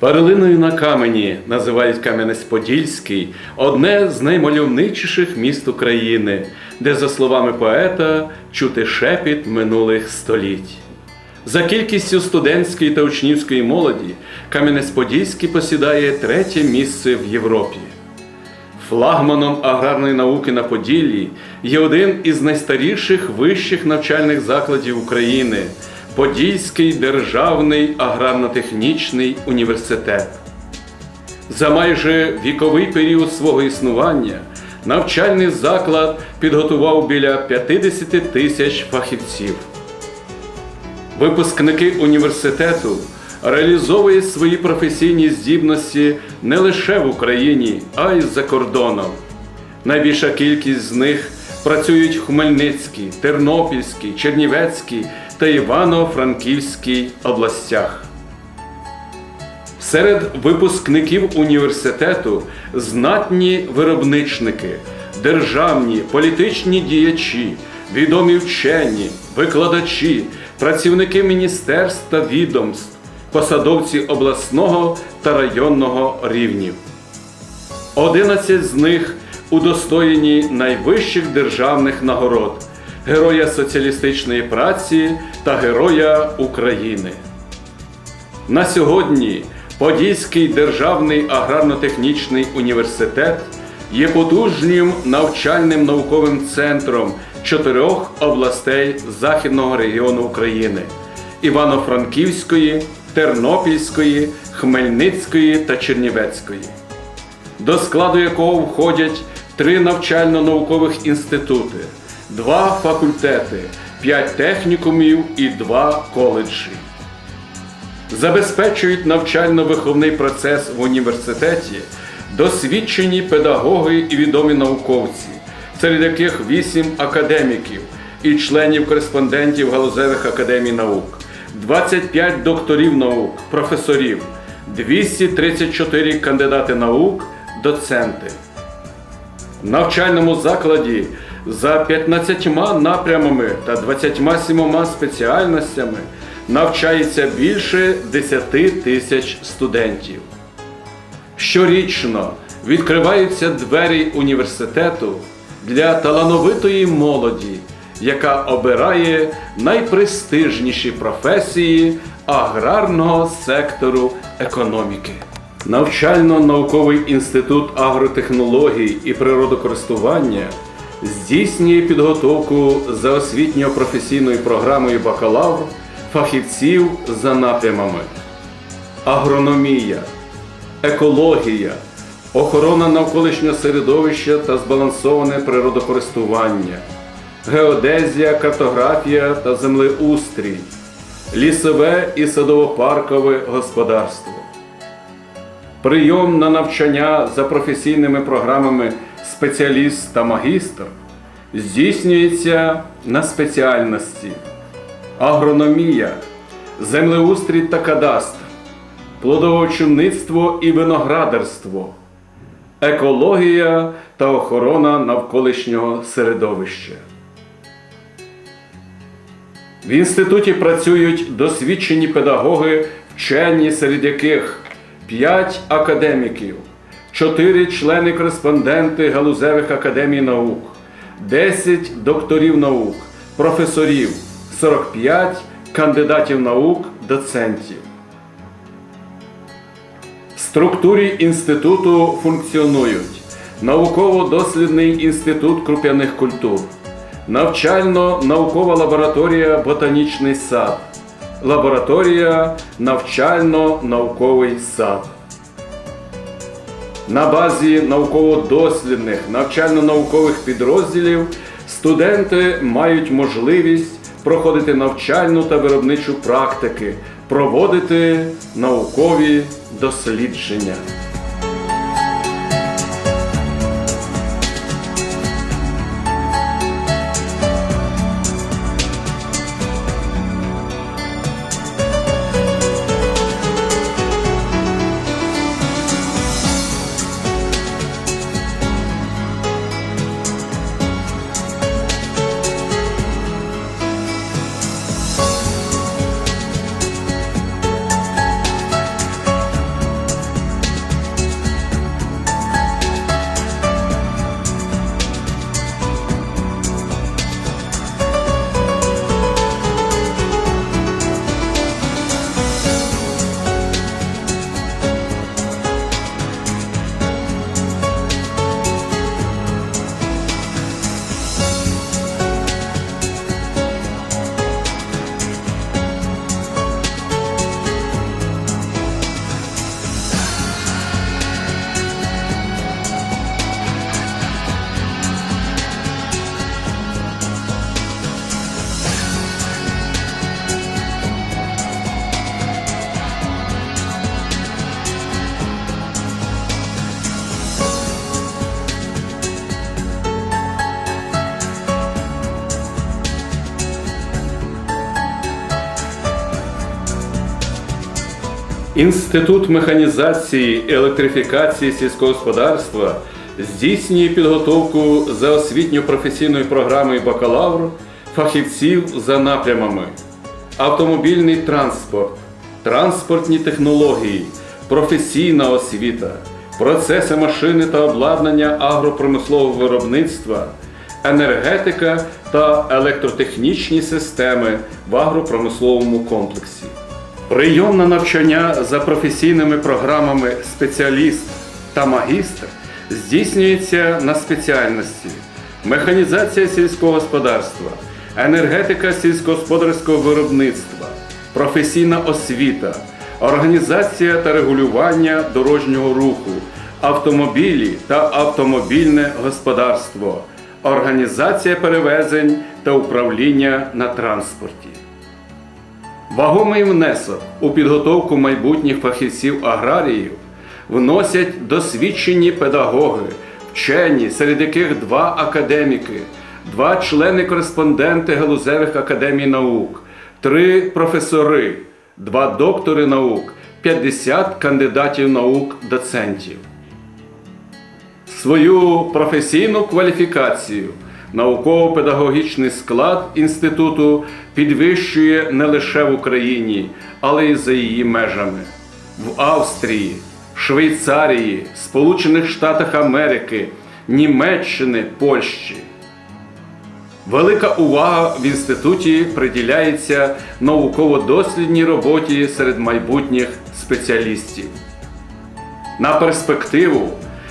Перлиною на камені називають Кам'янець-Подільський одне з наймальовничіших міст України, де, за словами поета, чути шепіт минулих століть. За кількістю студентської та учнівської молоді Кам'янець-Подільський посідає третє місце в Європі. Флагманом аграрної науки на Поділлі є один із найстаріших вищих навчальних закладів України Подільський державний аграрно-технічний університет. За майже віковий період свого існування навчальний заклад підготував біля 50 тисяч фахівців. Випускники університету реалізовують свої професійні здібності не лише в Україні, а й за кордоном. Найбільша кількість з них працюють в Хмельницькій, Тернопільській, Чернівецькій та Івано-Франківській областях. Серед випускників університету знатні виробничники, державні, політичні діячі, відомі вчені, викладачі, працівники міністерств та відомств, посадовці обласного та районного рівнів. 11 з них удостоєні найвищих державних нагород Героя соціалістичної праці та Героя України. На сьогодні Подільський державний аграрно-технічний університет є потужним навчальним науковим центром чотирьох областей Західного регіону України Івано-Франківської, Тернопільської, Хмельницької та Чернівецької, до складу якого входять три навчально-наукових інститути, два факультети, п'ять технікумів і два коледжі забезпечують навчально-виховний процес в університеті досвідчені педагоги і відомі науковці, серед яких вісім академіків і членів-кореспондентів галузевих академій наук, 25 докторів наук, професорів, 234 кандидати наук, доценти. В навчальному закладі за 15 напрямами та 27 спеціальностями навчається більше 10 тисяч студентів. Щорічно відкриваються двері університету для талановитої молоді, яка обирає найпрестижніші професії аграрного сектору економіки. Навчально-науковий інститут агротехнологій і природокористування здійснює підготовку за освітньо-професійною програмою бакалавр фахівців за напрямами агрономія, екологія, охорона навколишнього середовища та збалансоване природокористування, геодезія, картографія та землеустрій, лісове і садово-паркове господарство. Прийом на навчання за професійними програмами спеціаліст та магістр здійснюється на спеціальності агрономія, землеустрій та кадастр, плодовочівництво і виноградарство, екологія та охорона навколишнього середовища. В інституті працюють досвідчені педагоги, вчені, серед яких 5 академіків, 4 члени-кореспонденти галузевих академій наук, 10 докторів наук, професорів, 45 кандидатів наук, доцентів. В структурі інституту функціонують науково-дослідний інститут круп'яних культур, навчально-наукова лабораторія Ботанічний сад, лабораторія навчально-науковий сад. На базі науково-дослідних навчально-наукових підрозділів студенти мають можливість проходити навчальну та виробничу практики, проводити наукові дослідження. Інститут механізації і електрифікації сільського господарства здійснює підготовку за освітньо-професійною програмою бакалавр фахівців за напрямами автомобільний транспорт, транспортні технології, професійна освіта, процеси машини та обладнання агропромислового виробництва, енергетика та електротехнічні системи в агропромисловому комплексі. Прийом на навчання за професійними програмами спеціаліст та магістр здійснюється на спеціальності механізація сільського господарства, енергетика сільськогосподарського виробництва, професійна освіта, організація та регулювання дорожнього руху, автомобілі та автомобільне господарство, організація перевезень та управління на транспорті. Вагомий внесок у підготовку майбутніх фахівців аграріїв вносять досвідчені педагоги, вчені, серед яких два академіки, два члени-кореспонденти галузевих академій наук, три професори, два доктори наук, 50 кандидатів наук, доцентів. Свою професійну кваліфікацію науково-педагогічний склад інституту підвищує не лише в Україні, але й за її межами в Австрії, Швейцарії, Сполучених Штатах Америки, Німеччини, Польщі. Велика увага в інституті приділяється науково-дослідній роботі серед майбутніх спеціалістів. На перспективу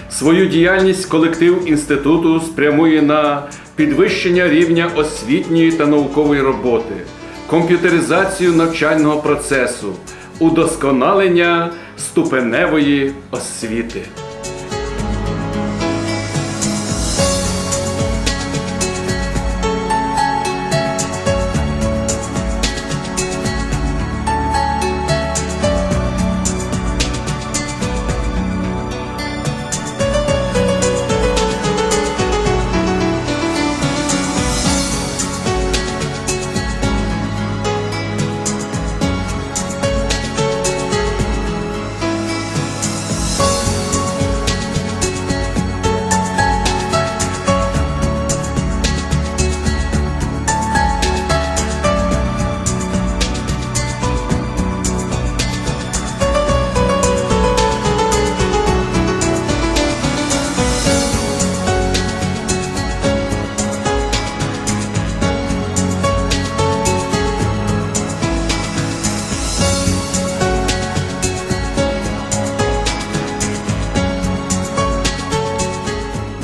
свою діяльність колектив інституту спрямує на підвищення рівня освітньої та наукової роботи, комп'ютеризацію навчального процесу, удосконалення ступеневої освіти.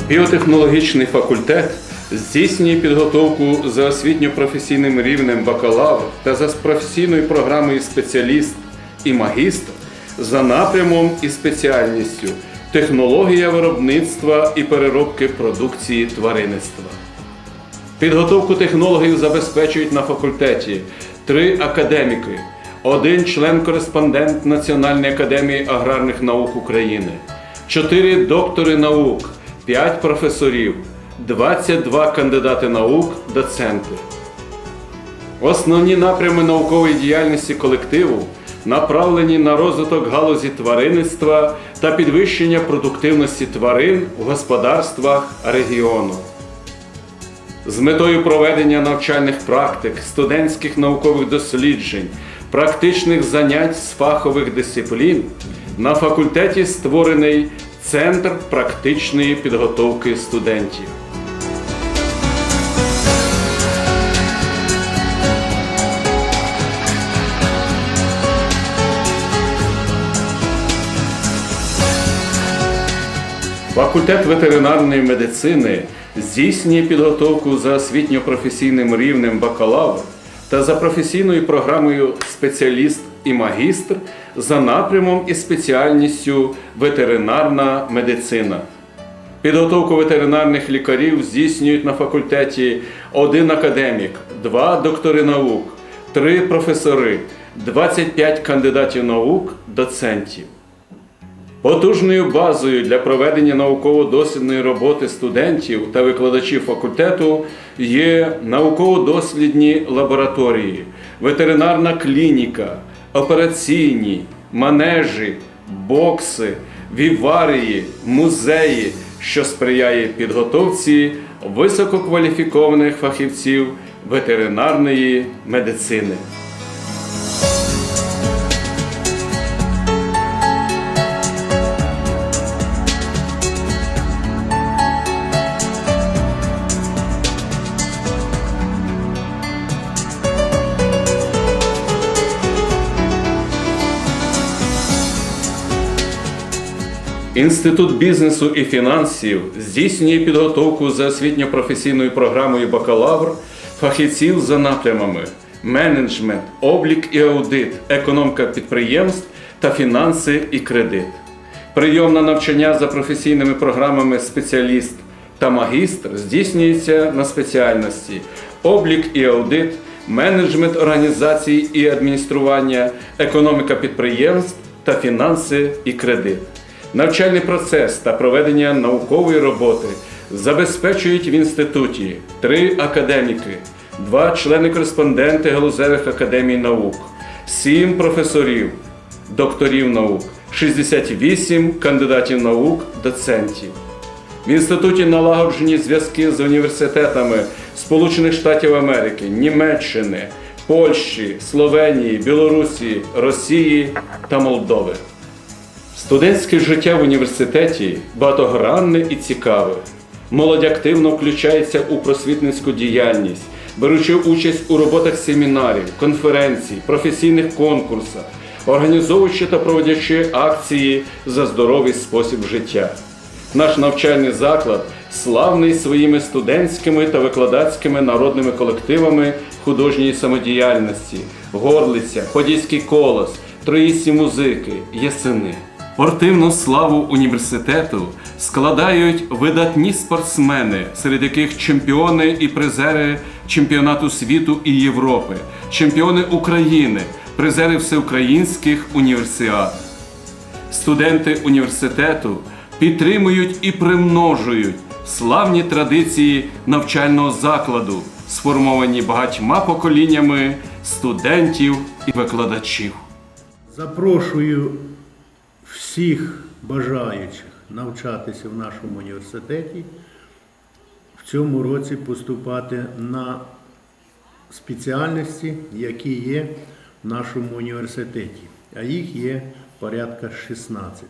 Біотехнологічний факультет здійснює підготовку за освітньо-професійним рівнем бакалавр та за професійною програмою спеціаліст і магістр за напрямом і спеціальністю технологія виробництва і переробки продукції тваринництва. Підготовку технологів забезпечують на факультеті три академіки, один член-кореспондент Національної академії аграрних наук України, чотири доктори наук, п'ять професорів, 22 кандидати наук, доценти. Основні напрями наукової діяльності колективу направлені на розвиток галузі тваринництва та підвищення продуктивності тварин в господарствах регіону. З метою проведення навчальних практик, студентських наукових досліджень, практичних занять з фахових дисциплін на факультеті створений Центр практичної підготовки студентів. Факультет ветеринарної медицини здійснює підготовку за освітньо-професійним рівнем бакалавр та за професійною програмою спеціаліст і магістр за напрямом і спеціальністю ветеринарна медицина. Підготовку ветеринарних лікарів здійснюють на факультеті один академік, два доктори наук, три професори, 25 кандидатів наук, доцентів. Потужною базою для проведення науково-дослідної роботи студентів та викладачів факультету є науково-дослідні лабораторії, ветеринарна клініка, операційні, манежі, бокси, віварії, музеї, що сприяє підготовці висококваліфікованих фахівців ветеринарної медицини. Інститут бізнесу і фінансів здійснює підготовку за освітньо-професійною програмою бакалавр фахівців за напрямами менеджмент, облік і аудит, економіка підприємств та фінанси і кредит. Прийом на навчання за професійними програмами спеціаліст та магістр здійснюється на спеціальності облік і аудит, менеджмент організацій і адміністрування, економіка підприємств та фінанси і кредит. Навчальний процес та проведення наукової роботи забезпечують в інституті три академіки, два члени-кореспонденти галузевих академій наук, сім професорів, докторів наук, 68 кандидатів наук, доцентів. В інституті налагоджені зв'язки з університетами Сполучених Штатів Америки, Німеччини, Польщі, Словенії, Білорусі, Росії та Молдови. Студентське життя в університеті багатогранне і цікаве. Молодь активно включається у просвітницьку діяльність, беручи участь у роботах семінарів, конференцій, професійних конкурсах, організовуючи та проводячи акції за здоровий спосіб життя. Наш навчальний заклад славний своїми студентськими та викладацькими народними колективами художньої самодіяльності, горлиця, подільський колос, троїсі музики, ясени. Спортивну славу університету складають видатні спортсмени, серед яких чемпіони і призери чемпіонату світу і Європи, чемпіони України, призери всеукраїнських універсіад. Студенти університету підтримують і примножують славні традиції навчального закладу, сформовані багатьма поколіннями студентів і викладачів. Запрошую всіх бажаючих навчатися в нашому університеті, в цьому році поступати на спеціальності, які є в нашому університеті, а їх є порядка 16.